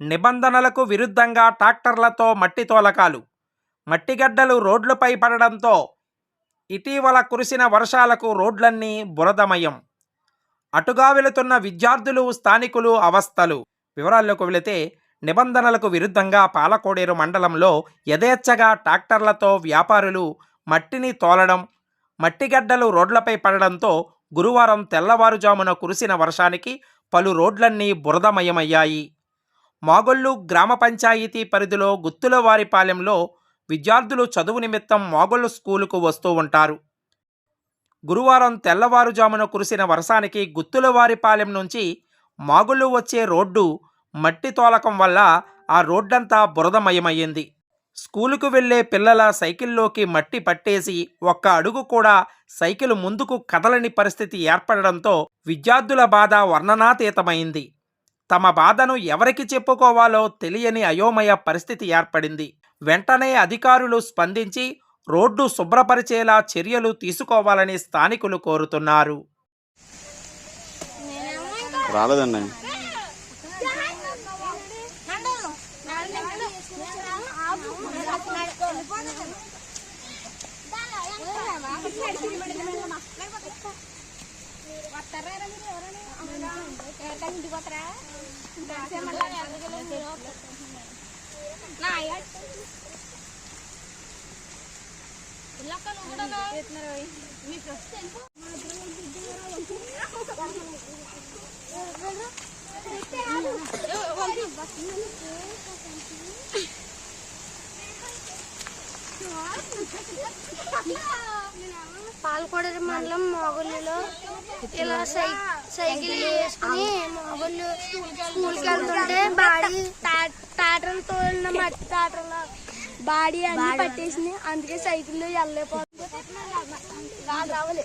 నిబంధనలకు విరుద్ధంగా ట్రాక్టర్లతో మట్టి తోలకాలు. మట్టిగడ్డలు రోడ్లపై పడడంతో ఇటీవల కురిసిన వర్షాలకు రోడ్లన్నీ బురదమయం. అటుగా వెళుతున్న విద్యార్థులు స్థానికులు అవస్థలు. వివరాల్లోకి వెళితే నిబంధనలకు విరుద్ధంగా పాలకోడేరు మండలంలో యథేచ్ఛగా ట్రాక్టర్లతో వ్యాపారులు మట్టిని తోలడం మట్టిగడ్డలు రోడ్లపై పడడంతో గురువారం తెల్లవారుజామున కురిసిన వర్షానికి పలు రోడ్లన్నీ బురదమయమయ్యాయి. మాగొల్లు గ్రామ పంచాయతీ పరిధిలో గుత్తులవారిపాలెంలో విద్యార్థులు చదువు నిమిత్తం మాగొల్లు స్కూలుకు వస్తూ ఉంటారు. గురువారం తెల్లవారుజామున కురిసిన వర్షానికి గుత్తులవారిపాలెం నుంచి మాగుళ్ళు వచ్చే రోడ్డు మట్టి తోలకం వల్ల ఆ రోడ్డంతా బురదమయమయ్యింది. స్కూలుకు వెళ్ళే పిల్లల సైకిల్లోకి మట్టి పట్టేసి ఒక్క అడుగు కూడా సైకిల్ ముందుకు కదలని పరిస్థితి ఏర్పడడంతో విద్యార్థుల బాధ వర్ణనాతీతమైంది. తమ బాధను ఎవరికి చెప్పుకోవాలో తెలియని అయోమయ పరిస్థితి ఏర్పడింది. వెంటనే అధికారులు స్పందించి రోడ్డు శుభ్రపరిచేలా చర్యలు తీసుకోవాలని స్థానికులు కోరుతున్నారు. రాలేదండి. పాలకొడరి మండలం మొగలులో ఇలా సై సైకిల్ వేసుకుని మొగళ్ళు స్కూల్కి వెళ్తుంటే బాడీ టాటర్లు తోలిన మట్టి టాటర్లు బాడీ అన్ని పట్టేసింది. అందుకే సైకిల్లో వెళ్ళలేకపోతుంది రావాలి